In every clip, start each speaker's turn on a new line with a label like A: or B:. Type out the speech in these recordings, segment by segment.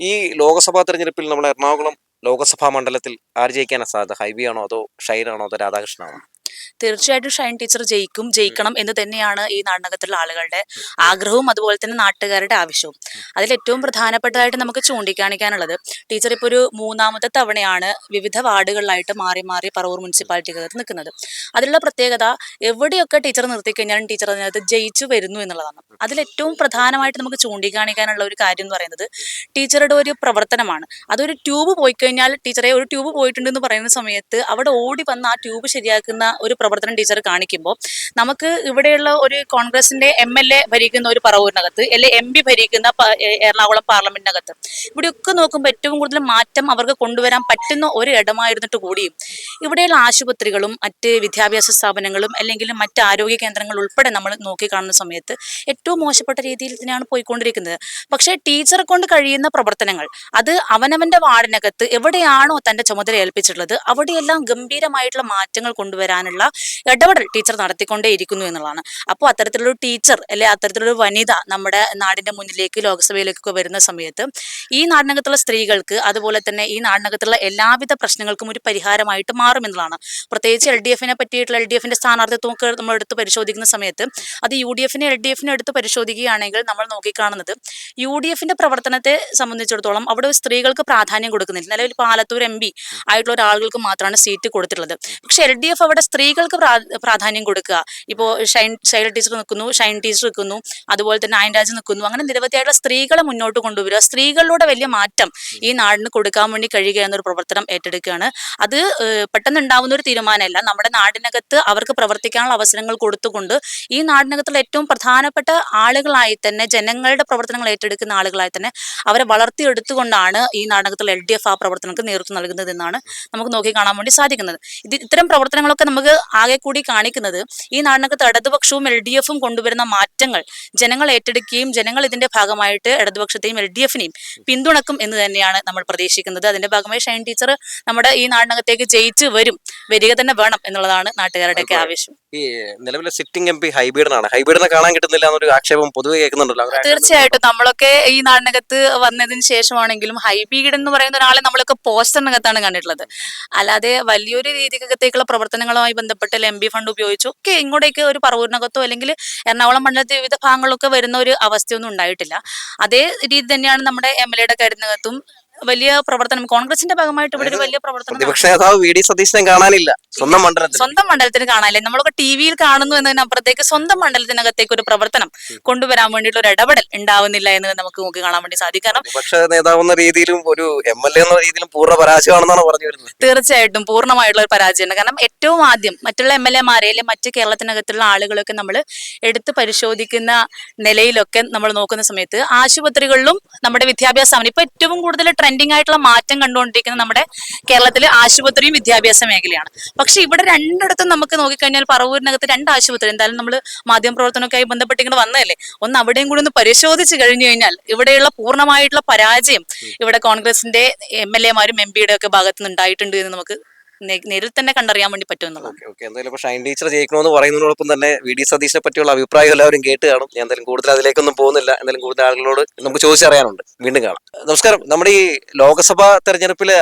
A: ഈ ലോകസഭാ തെരഞ്ഞെടുപ്പിൽ നമ്മൾ എറണാകുളം ലോകസഭാ മണ്ഡലത്തിൽ ആർ ജയിക്കാനാണ് സാധ്യത? ഹൈബി ആണോ അതോ ഷൈൻ ആണോ അതോ രാധാകൃഷ്ണനാണോ
B: തീർച്ചയായിട്ടും ഷൈൻ ടീച്ചർ ജയിക്കും ജയിക്കണം എന്ന് തന്നെയാണ് ഈ നാടകത്തിലുള്ള ആളുകളുടെ ആഗ്രഹവും അതുപോലെ തന്നെ നാട്ടുകാരുടെ ആവശ്യവും. അതിൽ ഏറ്റവും പ്രധാനപ്പെട്ടതായിട്ട് നമുക്ക് ചൂണ്ടിക്കാണിക്കാനുള്ളത് ടീച്ചർ ഇപ്പോൾ ഒരു മൂന്നാമത്തെ തവണയാണ് വിവിധ വാർഡുകളിലായിട്ട് മാറി മാറി പറവൂർ മുനിസിപ്പാലിറ്റിക്കകത്ത് നിൽക്കുന്നത്. അതിലുള്ള പ്രത്യേകത എവിടെയൊക്കെ ടീച്ചർ നിർത്തിക്കഴിഞ്ഞാലും ടീച്ചർ അതിനകത്ത് ജയിച്ചു വരുന്നു എന്നുള്ളതാണ്. അതിൽ ഏറ്റവും പ്രധാനമായിട്ട് നമുക്ക് ചൂണ്ടിക്കാണിക്കാനുള്ള ഒരു കാര്യം എന്ന് പറയുന്നത് ടീച്ചറുടെ ഒരു പ്രവർത്തനമാണ്. അതൊരു ട്യൂബ് പോയി കഴിഞ്ഞാൽ ടീച്ചറെ ഒരു ട്യൂബ് പോയിട്ടുണ്ടെന്ന് പറയുന്ന സമയത്ത് അവിടെ ഓടി വന്ന് ആ ട്യൂബ് ശരിയാക്കുന്ന ഒരു പ്രവർത്തനം ടീച്ചർ കാണിക്കുമ്പോൾ നമുക്ക് ഇവിടെയുള്ള ഒരു കോൺഗ്രസിന്റെ എം എൽ എ ഭരിക്കുന്ന ഒരു പറവൂരിനകത്ത് അല്ലെ എം പി ഭരിക്കുന്ന എറണാകുളം പാർലമെന്റിനകത്ത് ഇവിടെയൊക്കെ നോക്കുമ്പോൾ ഏറ്റവും കൂടുതൽ മാറ്റം അവർക്ക് കൊണ്ടുവരാൻ പറ്റുന്ന ഒരു ഇടമായിരുന്നിട്ട് കൂടിയും. ഇവിടെയുള്ള ആശുപത്രികളും മറ്റ് വിദ്യാഭ്യാസ സ്ഥാപനങ്ങളും അല്ലെങ്കിൽ മറ്റ് ആരോഗ്യ കേന്ദ്രങ്ങൾ ഉൾപ്പെടെ നമ്മൾ നോക്കിക്കാണുന്ന സമയത്ത് ഏറ്റവും മോശപ്പെട്ട രീതിയിൽ തന്നെയാണ് പോയിക്കൊണ്ടിരിക്കുന്നത്. പക്ഷേ ടീച്ചറെ കൊണ്ട് കഴിയുന്ന പ്രവർത്തനങ്ങൾ അത് അവനവന്റെ വാർഡിനകത്ത് എവിടെയാണോ തന്റെ ചുമതല ഏൽപ്പിച്ചിട്ടുള്ളത് അവിടെയെല്ലാം ഗംഭീരമായിട്ടുള്ള മാറ്റങ്ങൾ കൊണ്ടുവരാനുള്ള ഇടപെടൽ ടീച്ചർ നടത്തിക്കൊണ്ടേയിരിക്കുന്നു എന്നുള്ളതാണ്. അപ്പോൾ അത്തരത്തിലൊരു ടീച്ചർ അല്ലെ അത്തരത്തിലൊരു വനിത നമ്മുടെ നാടിന്റെ മുന്നിലേക്ക് ലോക്സഭയിലേക്കൊക്കെ വരുന്ന സമയത്ത് ഈ നാടിനകത്തുള്ള സ്ത്രീകൾക്ക് അതുപോലെ തന്നെ ഈ നാടിനകത്തുള്ള എല്ലാവിധ പ്രശ്നങ്ങൾക്കും ഒരു പരിഹാരമായിട്ട് മാറും എന്നുള്ളതാണ്. പ്രത്യേകിച്ച് എൽ ഡി എഫിനെ പറ്റിയിട്ടുള്ള എൽ ഡി എഫിന്റെ സ്ഥാനാർത്ഥിത്വമൊക്കെ നമ്മൾ എടുത്ത് പരിശോധിക്കുന്ന സമയത്ത് അത് യു ഡി എഫിനെ എൽ ഡി എഫിനെ എടുത്ത് പരിശോധിക്കുകയാണെങ്കിൽ നമ്മൾ നോക്കിക്കാണുന്നത് യു ഡി എഫിന്റെ പ്രവർത്തനത്തെ സംബന്ധിച്ചിടത്തോളം അവിടെ സ്ത്രീകൾക്ക് പ്രാധാന്യം കൊടുക്കുന്നില്ല. നിലവിൽ പാലത്തൂർ എം പി ആയിട്ടുള്ള ഒരാളുകൾക്ക് മാത്രമാണ് സീറ്റ് കൊടുത്തിട്ടുള്ളത്. പക്ഷെ എൽ ഡി എഫ് അവിടെ സ്ത്രീകൾക്ക് പ്രാ- പ്രാധാന്യം കൊടുക്കുക. ഇപ്പോൾ ഷൈൻ ഷൈൽ ടീച്ചർ നിൽക്കുന്നു ഷൈൻ ടീച്ചർ നിൽക്കുന്നു അതുപോലെ തന്നെ അയൻരാജ് നിൽക്കുന്നു. അങ്ങനെ നിരവധിയായിട്ടുള്ള സ്ത്രീകളെ മുന്നോട്ട് കൊണ്ടുവരിക. സ്ത്രീകളിലൂടെ വലിയ മാറ്റം ഈ നാടിന് കൊടുക്കാൻ വേണ്ടി കഴിയുക എന്നൊരു പ്രവർത്തനം ഏറ്റെടുക്കുകയാണ്. അത് പെട്ടെന്ന് ഉണ്ടാവുന്ന ഒരു തീരുമാനമല്ല. നമ്മുടെ നാടിനകത്ത് അവർക്ക് പ്രവർത്തിക്കാനുള്ള അവസരങ്ങൾ കൊടുത്തുകൊണ്ട് ഈ നാടിനകത്തുള്ള ഏറ്റവും പ്രധാനപ്പെട്ട ആളുകളായി തന്നെ ജനങ്ങളുടെ പ്രവർത്തനങ്ങൾ ഏറ്റെടുക്കുന്ന ആളുകളായി തന്നെ അവരെ വളർത്തിയെടുത്തുകൊണ്ടാണ് ഈ നാടകത്തിൽ എൽ ഡി എഫ് ആ പ്രവർത്തനങ്ങൾക്ക് നേതൃത്വം നൽകുന്നത് എന്നാണ് നമുക്ക് നോക്കി കാണാൻ വേണ്ടി സാധിക്കുന്നത്. ഇത് ഇത്തരം പ്രവർത്തനങ്ങളൊക്കെ നമുക്ക് ആകെ കൂടി കാണിക്കുന്നത് ഈ നാടിനകത്ത് ഇടതുപക്ഷവും എൽ ഡി എഫും കൊണ്ടുവരുന്ന മാറ്റങ്ങൾ ജനങ്ങൾ ഏറ്റെടുക്കുകയും ജനങ്ങൾ ഇതിന്റെ ഭാഗമായിട്ട് ഇടതുപക്ഷത്തെയും എൽ ഡി എഫിനെയും പിന്തുണക്കും എന്ന് തന്നെയാണ് നമ്മൾ പ്രതീക്ഷിക്കുന്നത്. അതിന്റെ ഭാഗമായി ഷൈൻ ടീച്ചർ നമ്മുടെ ഈ നാടിനകത്തേക്ക് ജയിച്ച് വരും വരിക തന്നെ വേണം എന്നുള്ളതാണ് നാട്ടുകാരുടെയൊക്കെ ആവശ്യം
A: ഈ നിലവിലെ സിറ്റിംഗ് എം പി ഹൈബീഡനാണ്. ഹൈബീഡിനെ കാണാൻ കിട്ടുന്നില്ല എന്നൊരു ആക്ഷേപം പൊതുവെ കേൾക്കുന്നുണ്ടല്ലോ.
B: തീർച്ചയായിട്ടും. നമ്മളൊക്കെ ഈ നാടിനകത്ത് വന്നതിന് ശേഷമാണെങ്കിലും ഹൈബീഡ് എന്ന് പറയുന്ന ഒരാളെ നമ്മളൊക്കെ പോസ്റ്ററിനകത്താണ് കണ്ടിട്ടുള്ളത്. അല്ലാതെ വലിയൊരു രീതിക്കകത്തേക്കുള്ള പ്രവർത്തനങ്ങളുമായി ബന്ധപ്പെട്ട് എം ബി ഫണ്ട് ഉപയോഗിച്ചു. ഒക്കെ ഇങ്ങോട്ടേക്ക് ഒരു പറവൂരിനകത്തോ അല്ലെങ്കിൽ എറണാകുളം മണ്ഡലത്തെ വിവിധ ഭാഗങ്ങളിലൊക്കെ വരുന്ന ഒരു അവസ്ഥയൊന്നും ഉണ്ടായിട്ടില്ല. അതേ രീതി തന്നെയാണ് നമ്മുടെ എം എൽ എയുടെ കാര്യത്തിനകത്തും വലിയ പ്രവർത്തനം കോൺഗ്രസിന്റെ ഭാഗമായിട്ട് ഇവിടെ ഒരു വലിയ പ്രവർത്തനം
A: പ്രതിപക്ഷ നേതാവ് വി ഡി സതീശനെ കാണാനില്ല. സ്വന്തം മണ്ഡലത്തിൽ.
B: സ്വന്തം മണ്ഡലത്തിന് കാണാനില്ല. നമ്മളൊക്കെ ടി വിയിൽ കാണുന്നു എന്നതിനപ്പുറത്തേക്ക് സ്വന്തം മണ്ഡലത്തിനകത്തേക്ക് ഒരു പ്രവർത്തനം കൊണ്ടുവരാൻ വേണ്ടിയിട്ടുള്ള ഒരു ഇടപെടൽ ഉണ്ടാവുന്നില്ല എന്ന് നമുക്ക് നോക്കി കാണാൻ വേണ്ടി സാധിക്കും. കാരണം
A: പ്രതിപക്ഷ നേതാവ് എന്ന രീതിയിലും ഒരു എം എൽ എ എന്ന രീതിയിലും പൂർണ പരാജയമാണെന്നാണ് പറഞ്ഞു വരുന്നത്.
B: തീർച്ചയായിട്ടും പൂർണമായിട്ടുള്ള ഒരു പരാജയമാണ് കാരണം ഏറ്റവും ആദ്യം മറ്റുള്ള എം എൽ എമാരെ അല്ലെങ്കിൽ മറ്റ് കേരളത്തിനകത്തുള്ള ആളുകളൊക്കെ നമ്മൾ എടുത്ത് പരിശോധിക്കുന്ന നിലയിലൊക്കെ നമ്മൾ നോക്കുന്ന സമയത്ത് ആശുപത്രികളിലും നമ്മുടെ വിദ്യാഭ്യാസമാണ് ഇപ്പൊ ഏറ്റവും കൂടുതൽ ട്രെൻഡിങ് ആയിട്ടുള്ള മാറ്റം കണ്ടുകൊണ്ടിരിക്കുന്നത് നമ്മുടെ കേരളത്തിലെ ആശുപത്രിയും വിദ്യാഭ്യാസ മേഖലയാണ്. പക്ഷെ ഇവിടെ രണ്ടിടത്തും നമുക്ക് നോക്കിക്കഴിഞ്ഞാൽ പറവൂരിനകത്ത് രണ്ട് ആശുപത്രി എന്തായാലും നമ്മൾ മാധ്യമപ്രവർത്തനമൊക്കെ ആയി ബന്ധപ്പെട്ട് ഇങ്ങനെ വന്നതല്ലേ? ഒന്ന് അവിടെയും കൂടി ഒന്ന് പരിശോധിച്ച് കഴിഞ്ഞു കഴിഞ്ഞാൽ ഇവിടെയുള്ള പൂർണമായിട്ടുള്ള പരാജയം ഇവിടെ കോൺഗ്രസിന്റെ എം എൽ എമാരും എം പിയുടെ ഒക്കെ ഭാഗത്തുനിന്ന് ഉണ്ടായിട്ടുണ്ട് എന്ന് നമുക്ക് നേരിൽ തന്നെ കണ്ടറിയാൻ വേണ്ടി പറ്റും എന്നുള്ളതാണ്.
A: Okay okay. എന്തായാലും ഷൈൻ ടീച്ചർ ജയിക്കണമെന്ന് പറയുന്നതിനോടൊപ്പം തന്നെ വി ഡി സതീഷിനെ പറ്റിയുള്ള അഭിപ്രായം എല്ലാവരും കേട്ട് കാണും. ഞാൻ എന്തായാലും കൂടുതൽ അതിലേക്കൊന്നും പോകുന്നില്ല. എന്തായാലും കൂടുതൽ ആളുകളോട് നമുക്ക് ചോദിച്ചറിയാനുണ്ട്. വീണ്ടും കാണാം. നമസ്കാരം. നമ്മുടെ ഈ ലോക്സഭാ തെരഞ്ഞെടുപ്പിൽ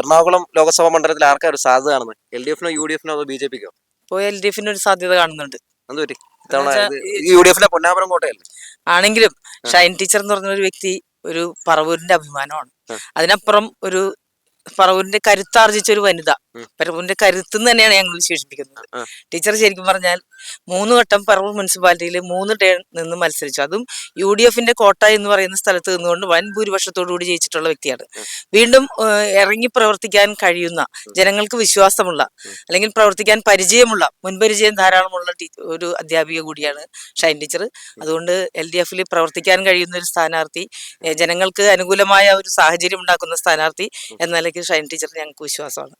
A: എറണാകുളം ലോക്സഭാ മണ്ഡലത്തിൽ ആർക്കാ ഒരു സാധ്യത കാണുന്നത്? എൽ ഡി എഫിനോ യു ഡി എഫിനോ അതോ ബി ജെ പിക്കോ
C: ഇപ്പോൾ എൽ ഡി എഫിന് ഒരു സാധ്യത കാണുന്നുണ്ട്
A: ഇത്തവണ യു ഡി എഫിന്റെ പൊന്നാപുരം കോട്ടയല്ലേ?
C: ആണെങ്കിലും ഷൈൻ ടീച്ചർ എന്ന് പറഞ്ഞ ഒരു വ്യക്തി ഒരു പറവൂരിന്റെ അഭിമാനമാണ്. അതിനപ്പുറം ഒരു പറവൂരിന്റെ കരുത്താർജിച്ച ഒരു വനിത. പറവൂരിന്റെ കരുത്ത് തന്നെയാണ് ഞങ്ങൾ വിശേഷിപ്പിക്കുന്നത്. ടീച്ചർ ശരിക്കും പറഞ്ഞാൽ മൂന്ന് വട്ടം പറവൂർ മുനിസിപ്പാലിറ്റിയിൽ മൂന്ന് ടേൺ നിന്ന് മത്സരിച്ചു. അതും യു ഡി എഫിന്റെ കോട്ട എന്ന് പറയുന്ന സ്ഥലത്ത് നിന്നുകൊണ്ട് വൻ ഭൂരിപക്ഷത്തോടു കൂടി ജയിച്ചിട്ടുള്ള വ്യക്തിയാണ്. വീണ്ടും ഇറങ്ങി പ്രവർത്തിക്കാൻ കഴിയുന്ന ജനങ്ങൾക്ക് വിശ്വാസമുള്ള അല്ലെങ്കിൽ പ്രവർത്തിക്കാൻ പരിചയമുള്ള മുൻപരിചയം ധാരാളമുള്ള ഒരു അധ്യാപിക കൂടിയാണ് ഷൈൻ ടീച്ചർ. അതുകൊണ്ട് എൽ ഡി എഫിൽ പ്രവർത്തിക്കാൻ കഴിയുന്ന ഒരു സ്ഥാനാർത്ഥി ജനങ്ങൾക്ക് അനുകൂലമായ ഒരു സാഹചര്യം ഉണ്ടാക്കുന്ന സ്ഥാനാർത്ഥി എന്ന നിലയ്ക്ക് ഷൈൻ ടീച്ചർ ഞങ്ങൾക്ക് വിശ്വാസമാണ്.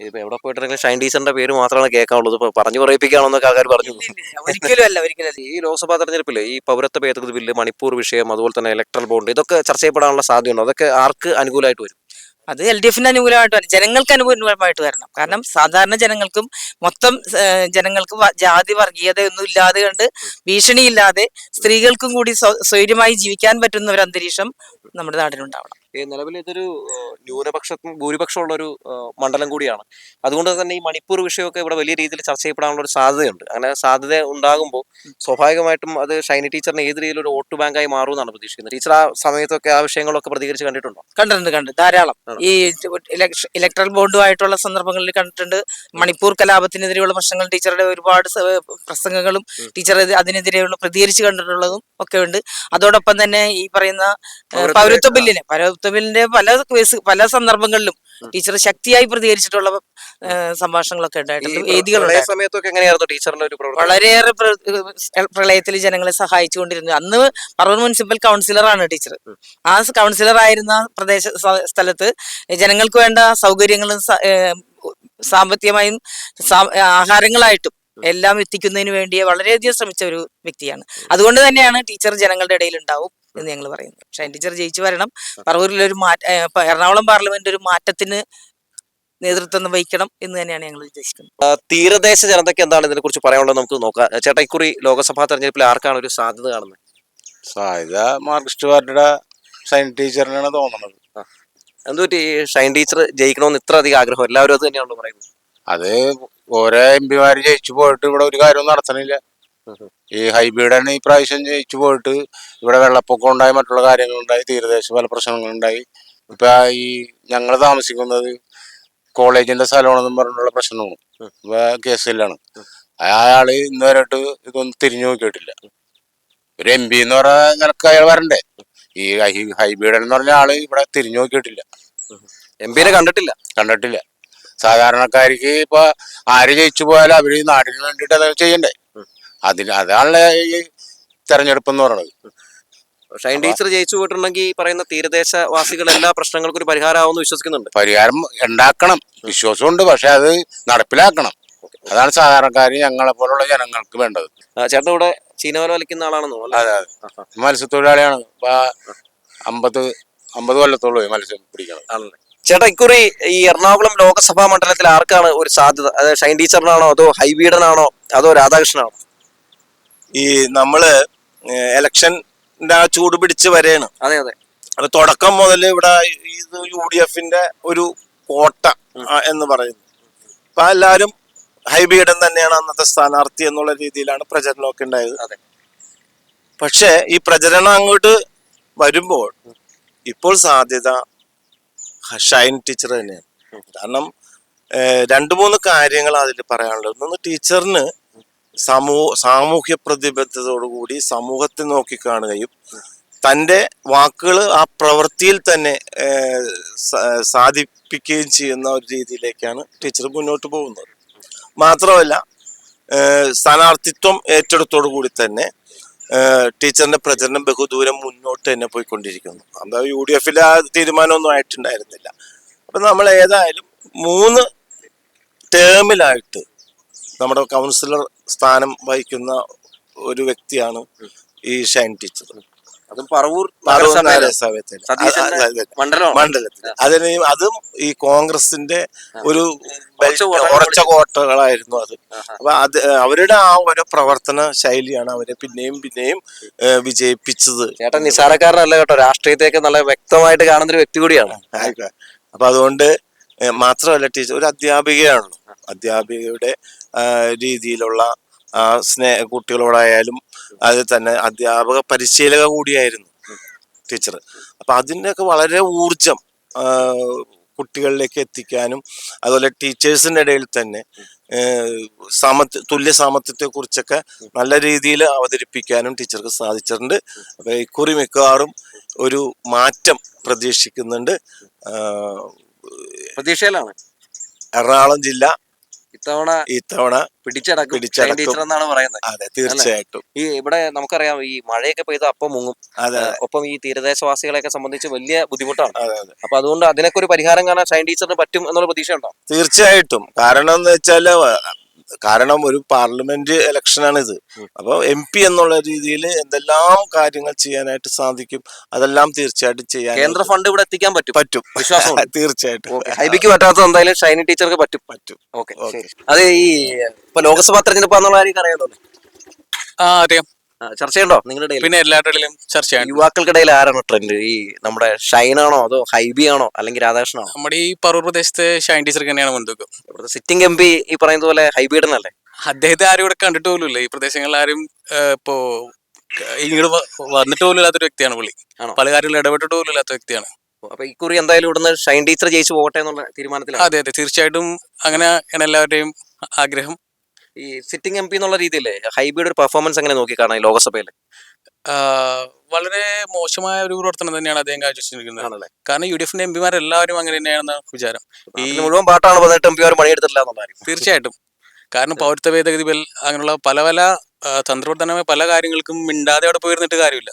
A: ഇതിപ്പോ എവിടെ പോയിട്ടുണ്ടെങ്കിൽ ഷൈൻ ടീച്ചറിന്റെ പേര് മാത്രമാണ് കേൾക്കാനുള്ളത് ഇപ്പൊ പറഞ്ഞു പറയിപ്പിക്കാണെന്നൊക്കെ ആൾക്കാർ പറഞ്ഞു.
C: ഒരിക്കലും അല്ല ഒരിക്കലും
A: ഈ ലോക്സഭാ തെരഞ്ഞെടുപ്പിൽ ഈ പൗരത്വ ഭേദഗതി ബില്ല് മണിപ്പൂർ വിഷയം അതുപോലെ തന്നെ ഇലക്ട്രൽ ബോണ്ട് ഇതൊക്കെ ചർച്ച ചെയ്യപ്പെടാനുള്ള സാധ്യതയുണ്ടോ? അതൊക്കെ ആർക്ക് അനുകൂലമായിട്ട് വരും?
C: അത് എൽ ഡി എഫിന് അനുകൂലമായിട്ട് വരണം ജനങ്ങൾക്ക് അനുകൂലമായിട്ട് വരണം. കാരണം സാധാരണ ജനങ്ങൾക്കും മൊത്തം ജനങ്ങൾക്കും ജാതി വർഗീയതയൊന്നും ഇല്ലാതെ കണ്ട് ഭീഷണിയില്ലാതെ സ്ത്രീകൾക്കും കൂടി സ്വൈര്യമായി ജീവിക്കാൻ പറ്റുന്ന ഒരു അന്തരീക്ഷം നമ്മുടെ
A: നാടിനുണ്ടാവണം. നിലവിൽ ഇതൊരു ന്യൂനപക്ഷ ഭൂരിപക്ഷമുള്ള ഒരു മണ്ഡലം കൂടിയാണ്. അതുകൊണ്ട് തന്നെ ഈ മണിപ്പൂർ വിഷയമൊക്കെ ഇവിടെ വലിയ രീതിയിൽ ചർച്ച ചെയ്യപ്പെടാനുള്ള ഒരു സാധ്യതയുണ്ട്. അങ്ങനെ സാധ്യത ഉണ്ടാകുമ്പോൾ സ്വാഭാവികമായിട്ടും അത് ഷൈനി ടീച്ചറിന് ഏത് രീതിയിൽ ഒരു വോട്ട് ബാങ്കായി മാറുമെന്നാണ് പ്രതീക്ഷിക്കുന്നത്. ടീച്ചർ ആ സമയത്തൊക്കെ ആ വിഷയങ്ങളൊക്കെ പ്രതികരിച്ച് കണ്ടിട്ടുണ്ടോ?
C: കണ്ടിട്ടുണ്ട് കണ്ട് ധാരാളം. ഈ ഇലക്ട്രൽ ബോണ്ടുമായിട്ടുള്ള സന്ദർഭങ്ങളിൽ കണ്ടിട്ടുണ്ട്. മണിപ്പൂർ കലാപത്തിനെതിരെയുള്ള പ്രശ്നങ്ങൾ ടീച്ചറുടെ ഒരുപാട് പ്രസംഗങ്ങളും ടീച്ചർ അതിനെതിരെയുള്ള പ്രതികരിച്ച് കണ്ടിട്ടുള്ളതും ഒക്കെ ഉണ്ട് അതോടൊപ്പം തന്നെ ഈ പറയുന്ന
A: പൗരത്വ
C: ബില്ലിനെ ബില്ലിന് പൗരത്വ ബില്ലിന്റെ പല കേസ് പല സന്ദർഭങ്ങളിലും ടീച്ചർ ശക്തിയായി പ്രതികരിച്ചിട്ടുള്ള സംഭാഷണങ്ങളൊക്കെ ഉണ്ടായിട്ടുണ്ട്.
A: സമയത്തൊക്കെ എങ്ങനെയായിരുന്നു ടീച്ചറിന്റെ ഒരു
C: വളരെയേറെ പ്ര- പ്രളയത്തിൽ ജനങ്ങളെ സഹായിച്ചുകൊണ്ടിരുന്നു. അന്ന് പറവൂർ മുനിസിപ്പൽ കൗൺസിലറാണ് ടീച്ചർ. ആ കൗൺസിലർ ആയിരുന്ന പ്രദേശ സ്ഥലത്ത് ജനങ്ങൾക്ക് വേണ്ട സൗകര്യങ്ങളും സാമ്പത്തികമായും ആഹാരങ്ങളായിട്ടും എല്ലാം എത്തിക്കുന്നതിന് വേണ്ടി വളരെയധികം ശ്രമിച്ച ഒരു വ്യക്തിയാണ്. അതുകൊണ്ട് തന്നെയാണ് ടീച്ചർ ജനങ്ങളുടെ ഇടയിൽ ഉണ്ടാവും എന്ന് ഞങ്ങൾ പറയുന്നത് ഷൈൻ ടീച്ചർ ജയിച്ചു വരണം. പറവൂരിലൊരു മാറ്റ എറണാകുളം പാർലമെന്റ് ഒരു മാറ്റത്തിന് നേതൃത്വം വഹിക്കണം എന്ന് തന്നെയാണ് ഞങ്ങൾ ഉദ്ദേശിക്കുന്നത്.
A: തീരദേശ ജനതയ്ക്ക് എന്താണ് ഇതിനെ കുറിച്ച് പറയാനുള്ളത് നമുക്ക് നോക്കാം. ചേട്ടൈക്കുറി ലോക്സഭാ തെരഞ്ഞെടുപ്പിൽ ആർക്കാണ് ഒരു സാധ്യത കാണുന്നത്?
D: സാധ്യത മാർക്സിസ്റ്റ് പാർട്ടിയുടെ സൈൻ ടീച്ചറിനാണ് തോന്നുന്നത്.
A: എന്തുപറ്റി ഷൈൻ ടീച്ചർ ജയിക്കണമെന്ന് ഇത്ര അധികം ആഗ്രഹം എല്ലാവരും അത് തന്നെയാണല്ലോ പറയുന്നത്.
D: അത് ഓരോ എം പിമാര് ജയിച്ചു പോയിട്ട് ഇവിടെ ഒരു കാര്യവും നടത്തണില്ല. ഈ ഹൈബ്രിഡാണ് ഈ പ്രാവശ്യം ജയിച്ചു പോയിട്ട് ഇവിടെ വെള്ളപ്പൊക്കം ഉണ്ടായി മറ്റുള്ള കാര്യങ്ങളുണ്ടായി തീരദേശ പല പ്രശ്നങ്ങളുണ്ടായി ഇപ്പൊ ഈ ഞങ്ങൾ താമസിക്കുന്നത് കോളേജിന്റെ സ്ഥലമാണെന്നും പറഞ്ഞുള്ള പ്രശ്നമാണ്. ഇപ്പൊ കേസിലാണ്. അയാൾ ഇന്ന് വരെയായിട്ട് ഇതൊന്നും തിരിഞ്ഞു നോക്കിയിട്ടില്ല. ഒരു എം പി എന്ന് പറഞ്ഞ നിനക്ക് അയാൾ വരണ്ടേ? ഈ ഹൈബ്രിഡ് എന്ന് പറഞ്ഞ ആൾ ഇവിടെ തിരിഞ്ഞു നോക്കിയിട്ടില്ല.
A: എം പിനെ കണ്ടിട്ടില്ല?
D: കണ്ടിട്ടില്ല. സാധാരണക്കാർക്ക് ഇപ്പൊ ആര് ജയിച്ചു പോയാലും അവർ നാടിന് വേണ്ടിയിട്ട് അത് ചെയ്യണ്ടേ? അതിന് അതാണ് ഈ തെരഞ്ഞെടുപ്പ് എന്ന് പറയുന്നത്
A: ഷൈൻ ടീച്ചർ ജയിച്ചു പോയിട്ടുണ്ടെങ്കിൽ ഈ പറയുന്ന തീരദേശവാസികൾ എല്ലാ പ്രശ്നങ്ങൾക്കും ഒരു പരിഹാരമാവുമെന്ന് വിശ്വസിക്കുന്നുണ്ട്.
D: പരിഹാരം ഉണ്ടാക്കണം. വിശ്വാസമുണ്ട്. പക്ഷെ അത് നടപ്പിലാക്കണം. അതാണ് സാധാരണക്കാർ ഞങ്ങളെ പോലുള്ള ജനങ്ങൾക്ക് വേണ്ടത്.
A: ചേട്ടൻ ഇവിടെ ചീനവല വലിക്കുന്ന ആളാണെന്നോ?
D: അതെ അതെ. മത്സ്യത്തൊഴിലാളിയാണ്. അമ്പത് അമ്പത് കൊല്ലത്തോളം മത്സ്യം പിടിക്കണം.
A: ആണല്ലേ. ചേട്ടാ ഇക്കുറി ഈ എറണാകുളം ലോക്സഭാ മണ്ഡലത്തിൽ ആർക്കാണ് ഒരു സാധ്യത? അത് ഷൈൻ ടീച്ചറിനാണോ അതോ ഹൈബീഡനാണോ അതോ രാധാകൃഷ്ണനാണോ?
E: ഈ നമ്മൾ എലക്ഷൻ ആ ചൂട് പിടിച്ച് വരെയാണ്.
A: അതെ അതെ.
E: അപ്പൊ തുടക്കം മുതൽ ഇവിടെ ഇത് യു ഡി എഫിന്റെ ഒരു കോട്ട എന്ന് പറയുന്നു. അപ്പൊ എല്ലാവരും ഹൈബീഡൻ തന്നെയാണ് അന്നത്തെ സ്ഥാനാർത്ഥി എന്നുള്ള രീതിയിലാണ് പ്രചരണമൊക്കെ ഉണ്ടായത്.
A: അതെ.
E: പക്ഷേ ഈ പ്രചരണം അങ്ങോട്ട് വരുമ്പോൾ ഇപ്പോൾ സാധ്യത ഷൈൻ ടീച്ചർ തന്നെയാണ്. കാരണം രണ്ടു രണ്ട് മൂന്ന് കാര്യങ്ങൾ അതിൽ പറയാനുള്ളത്. ഒന്ന് ടീച്ചറിന് സമൂഹ സാമൂഹ്യ പ്രതിബദ്ധതയോടുകൂടി സമൂഹത്തെ നോക്കിക്കാണുകയും തന്റെ വാക്കുകൾ ആ പ്രവൃത്തിയിൽ തന്നെ സാധിപ്പിക്കുകയും ചെയ്യുന്ന ഒരു രീതിയിലേക്കാണ് ടീച്ചർ മുന്നോട്ട് പോകുന്നത്. മാത്രമല്ല സ്ഥാനാർത്ഥിത്വം ഏറ്റെടുത്തോടു കൂടി തന്നെ ടീച്ചറിന്റെ പ്രചരണം ബഹുദൂരം മുന്നോട്ട് തന്നെ പോയിക്കൊണ്ടിരിക്കുന്നു. അതാ യു ഡി എഫിൽ ആ തീരുമാനമൊന്നും ആയിട്ടുണ്ടായിരുന്നില്ല. അപ്പൊ നമ്മൾ ഏതായാലും മൂന്ന് ടേമിലായിട്ട് നമ്മുടെ കൗൺസിലർ സ്ഥാനം വഹിക്കുന്ന ഒരു വ്യക്തിയാണ് ഈ ഷൈൻ ടീച്ചർ.
A: അതും പറവൂർ
E: മണ്ഡലത്തിൽ അതിന് അതും ഈ കോൺഗ്രസിന്റെ ഒരു
A: ഉറച്ച
E: കോട്ടകളായിരുന്നു അത്. അപ്പൊ അത് അവരുടെ ആ ഒരു പ്രവർത്തന ശൈലിയാണ് അവരെ പിന്നെയും പിന്നെയും വിജയിപ്പിച്ചത്.
A: ചേട്ടൻ നിസാരക്കാരനല്ല കേട്ടോ. രാഷ്ട്രീയത്തെയൊക്കെ നല്ല വ്യക്തമായിട്ട് കാണുന്ന ഒരു വ്യക്തി കൂടിയാണ്.
E: അപ്പൊ അതുകൊണ്ട് മാത്രമല്ല ടീച്ചർ ഒരു അധ്യാപികയാണല്ലോ. അധ്യാപികയുടെ രീതിയിലുള്ള സ്നേഹ കുട്ടികളോടായാലും അത് തന്നെ അധ്യാപക പരിശീലക കൂടിയായിരുന്നു ടീച്ചർ. അപ്പൊ അതിന്റെയൊക്കെ വളരെ ഊർജം കുട്ടികളിലേക്ക് എത്തിക്കാനും അതുപോലെ ടീച്ചേഴ്സിന്റെ ഇടയിൽ തന്നെ സമത്വ തുല്യ സാമത്വത്തെ കുറിച്ചൊക്കെ നല്ല രീതിയിൽ അവതരിപ്പിക്കാനും ടീച്ചർക്ക് സാധിച്ചിട്ടുണ്ട്. അപ്പൊ ഇക്കുറി മിക്കവാറും ഒരു മാറ്റം പ്രതീക്ഷിക്കുന്നുണ്ട്.
A: പ്രതീക്ഷയിലാണ്.
E: എറണാകുളം ജില്ല
A: ഇത്തവണ
E: ഇത്തവണ
A: പിടിച്ചടക്കും. ടീച്ചർ എന്നാണ് പറയുന്നത്.
E: അതെ തീർച്ചയായിട്ടും.
A: ഈ ഇവിടെ നമുക്കറിയാം ഈ മഴയൊക്കെ പെയ്ത അപ്പം മുങ്ങും.
E: അതെ
A: ഒപ്പം ഈ തീരദേശവാസികളെയൊക്കെ സംബന്ധിച്ച് വലിയ ബുദ്ധിമുട്ടാണ്. അപ്പൊ അതുകൊണ്ട് അതിനൊക്കെ ഒരു പരിഹാരം കാണാൻ ഷൈൻ ടീച്ചറിന് പറ്റും എന്നുള്ള പ്രതീക്ഷ ഉണ്ടോ
E: തീർച്ചയായിട്ടും. കാരണം എന്ന് വെച്ചാൽ കാരണം ഒരു പാർലമെന്റ് ഇലക്ഷനാണ് ഇത് അപ്പൊ എം പി എന്നുള്ള രീതിയിൽ എന്തെല്ലാം കാര്യങ്ങൾ ചെയ്യാനായിട്ട് സാധിക്കും അതെല്ലാം തീർച്ചയായിട്ടും ചെയ്യാൻ
A: കേന്ദ്ര ഫണ്ട് ഇവിടെ എത്തിക്കാൻ പറ്റും.
E: പറ്റും.
A: വിശ്വാസം
E: തീർച്ചയായിട്ടും.
A: ഹൈബിക്ക് പറ്റാത്തത് എന്തായാലും ഷൈനി ടീച്ചർക്ക് പറ്റും.
E: പറ്റും.
A: ഓക്കെ അതെ ഈ ഇപ്പൊ ലോക്സഭാ തെരഞ്ഞെടുപ്പ് എന്നുള്ള കാര്യം അറിയാലോ
F: ആ അറിയാം.
A: ചർച്ചയുണ്ടോ നിങ്ങളുടെ
F: പിന്നെ എല്ലാവരുടെയും ചർച്ചയാണ്.
A: യുവാക്കൾക്കിടയിൽ ആരാണോ ട്രെൻഡ് ഈ നമ്മുടെ ഷൈൻ ആണോ അതോ ഹൈബി ആണോ അല്ലെങ്കിൽ രാധാകൃഷ്ണനോ
F: നമ്മുടെ ഈ പറൂർ പ്രദേശത്തെ ഷൈൻ ടീച്ചർ തന്നെയാണ് മുൻതൂക്കം.
A: ഇവിടുത്തെ സിറ്റിംഗ് എം പി ഈ പറയുന്ന പോലെ ഹൈബീഡനല്ലേ
F: അദ്ദേഹത്തെ ആരും ഇവിടെ കണ്ടിട്ട് പോലും ഈ പ്രദേശങ്ങളിൽ ആരും ഇപ്പോ ഇങ്ങോട്ട് വന്നിട്ട് പോലും ഇല്ലാത്തൊരു വ്യക്തിയാണ് പുള്ളി.
A: ആണോ?
F: പല കാര്യങ്ങളും ഇടപെട്ടിട്ട് പോലും ഇല്ലാത്ത വ്യക്തിയാണ്.
A: അപ്പൊ ഇക്കുറി എന്തായാലും ഇവിടുന്ന് ഷൈൻ ടീച്ചർ ജയിച്ചു പോകട്ടെ എന്നുള്ള തീരുമാനത്തിലാണ്.
F: അതെ അതെ. തീർച്ചയായിട്ടും അങ്ങനെ എല്ലാവരുടെയും ആഗ്രഹം.
A: ഈ സിറ്റിംഗ് എം പി എന്നുള്ള രീതിയിലേ ഹൈബിയുടെ ഒരു പെർഫോമൻസ് എങ്ങനെ നോക്കി കാണാം ഈ ലോകസഭയിൽ
F: വളരെ മോശമായ ഒരു പ്രവർത്തനം തന്നെയാണ് അദ്ദേഹം കാഴ്ചവെച്ചിരിക്കുന്നത്. കാരണം യു ഡി എഫിന്റെ എം പിമാരെല്ലാവരും അങ്ങനെ തന്നെയാണെന്ന് വിചാരം. ഈ
A: മുഴുവൻ പാട്ടാണ് പതിനെട്ട് എം പണിയെടുത്തിട്ടില്ല
F: തീർച്ചയായിട്ടും. കാരണം പൗരത്വ ഭേദഗതി ബിൽ അങ്ങനെയുള്ള പല പല തന്ത്രപ്രധാനമായ പല കാര്യങ്ങൾക്കും മിണ്ടാതെ അവിടെ പോയിരുന്നിട്ട് കാര്യമില്ല.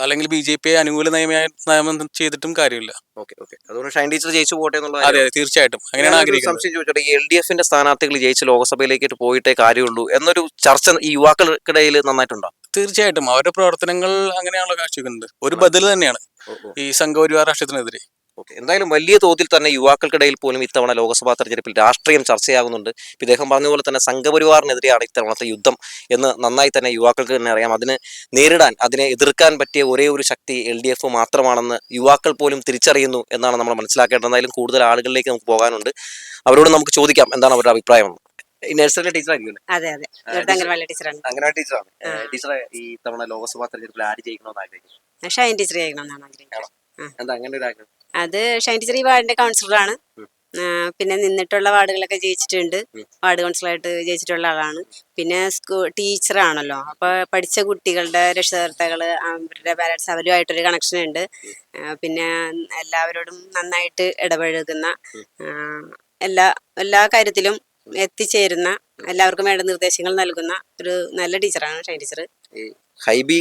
F: അല്ലെങ്കിൽ ബി ജെ പി അനുകൂല നയമായ നിയമം ചെയ്തിട്ടും കാര്യമില്ല.
A: Okay okay. അതുകൊണ്ട് ഷൈൻ ടീച്ചർ ജയിച്ചു പോട്ടെ എന്നുള്ള
F: അതെ അതെ തീർച്ചയായിട്ടും. അങ്ങനെയാണ് ആഗ്രഹിക്കുന്നത്.
A: സംശയം ചോദിച്ചോട്ടെ എൽ ഡി എഫിന്റെ സ്ഥാനാർത്ഥികൾ ജയിച്ച് ലോക്സഭയിലേക്ക് പോയിട്ടേ കാര്യമുള്ളൂ എന്നൊരു ചർച്ച ഈ യുവാക്കൾക്കിടയിൽ നന്നായിട്ടുണ്ടോ?
F: തീർച്ചയായിട്ടും. അവരുടെ പ്രവർത്തനങ്ങൾ അങ്ങനെയാണല്ലോ കാഴ്ചവെക്കുന്നത്. ഒരു ബദൽ തന്നെയാണ്. ഈ സംഘപരിവാർ രാഷ്ട്രത്തിനെതിരെ
A: ഓക്കെ. എന്തായാലും വലിയ തോതിൽ തന്നെ യുവാക്കൾക്കിടയിൽ പോലും ഇത്തവണ ലോക്സഭാ തെരഞ്ഞെടുപ്പിൽ രാഷ്ട്രീയം ചർച്ചയാകുന്നുണ്ട്. ഇദ്ദേഹം പറഞ്ഞ പോലെ തന്നെ സംഘപരിവാറിനെതിരെയാണ് ഇത്തവണത്തെ യുദ്ധം എന്ന് നന്നായി തന്നെ യുവാക്കൾക്ക് തന്നെ അറിയാം. അതിന് നേരിടാൻ അതിനെ എതിർക്കാൻ പറ്റിയ ഒരേ ഒരു ശക്തി എൽ ഡി എഫ് മാത്രമാണെന്ന് യുവാക്കൾ പോലും തിരിച്ചറിയുന്നു എന്നാണ് നമ്മൾ മനസ്സിലാക്കേണ്ടത്. എന്തായാലും കൂടുതൽ ആളുകളിലേക്ക് നമുക്ക് പോകാനുണ്ട്. അവരോട് നമുക്ക് ചോദിക്കാം എന്താണ് അവരുടെ അഭിപ്രായം? നഴ്സറി ടീച്ചറാണ് നഴ്സറിയിലെ ടീച്ചർ
G: അതെ അതെ. അംഗൻവാടി ടീച്ചറാണ്.
A: ടീച്ചറാണ്. ടീച്ചറെ ഈ തവണ ലോക്സഭാ തെരഞ്ഞെടുപ്പിൽ ആര് ജയിക്കണമെന്ന് ആഗ്രഹിക്കുന്നു?
G: ഷൈൻ ടീച്ചർ ചെയ്യണമെന്നാണ് ആഗ്രഹിക്കുന്നത്.
A: എന്താ അങ്ങനെ ഒരു ആഗ്രഹം?
G: അത് ഷൈൻ ടീച്ചർ ഈ വാർഡിന്റെ കൗൺസിലറാണ് പിന്നെ നിന്നിട്ടുള്ള വാർഡുകളൊക്കെ ജയിച്ചിട്ടുണ്ട്. വാർഡ് കൗൺസിലായിട്ട് ജയിച്ചിട്ടുള്ള ആളാണ്. പിന്നെ സ്കൂ ടീച്ചറാണല്ലോ അപ്പൊ പഠിച്ച കുട്ടികളുടെ രക്ഷകർത്താക്കൾ അവരുടെ പാരൻസ് അവരുമായിട്ടൊരു കണക്ഷൻ ഉണ്ട്. പിന്നെ എല്ലാവരോടും നന്നായിട്ട് ഇടപഴകുന്ന എല്ലാ എല്ലാ കാര്യത്തിലും എത്തിച്ചേരുന്ന എല്ലാവർക്കും വേണ്ട നിർദ്ദേശങ്ങൾ നൽകുന്ന ഒരു നല്ല ടീച്ചറാണ് ഷൈൻ ടീച്ചർ
A: ഹൈബി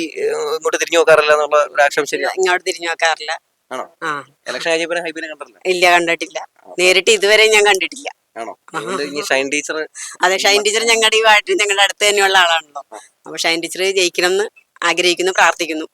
A: ഇങ്ങോട്ട് തിരിഞ്ഞു നോക്കാറില്ല എന്നുള്ള
G: ഇങ്ങോട്ട് തിരിഞ്ഞു നോക്കാറില്ല.
A: ആണോ? ഇലക്ഷൻ കഴിഞ്ഞപ്പോൾ ഹൈബിനെ കണ്ടല്ലോ
G: ഇല്ല കണ്ടിട്ടില്ല. നേരിട്ട് ഇതുവരെ ഞാൻ കണ്ടിട്ടില്ല.
A: ആണോ? ഷൈൻ ടീച്ചർ
G: അതെ ഷൈൻ ടീച്ചർ ഞങ്ങളുടെ ഈ വാർഡിൽ ഞങ്ങളുടെ അടുത്ത് തന്നെയുള്ള ആളാണല്ലോ. അപ്പൊ ഷൈൻ ടീച്ചർ ജയിക്കണം എന്ന് ആഗ്രഹിക്കുന്നു പ്രാർത്ഥിക്കുന്നു.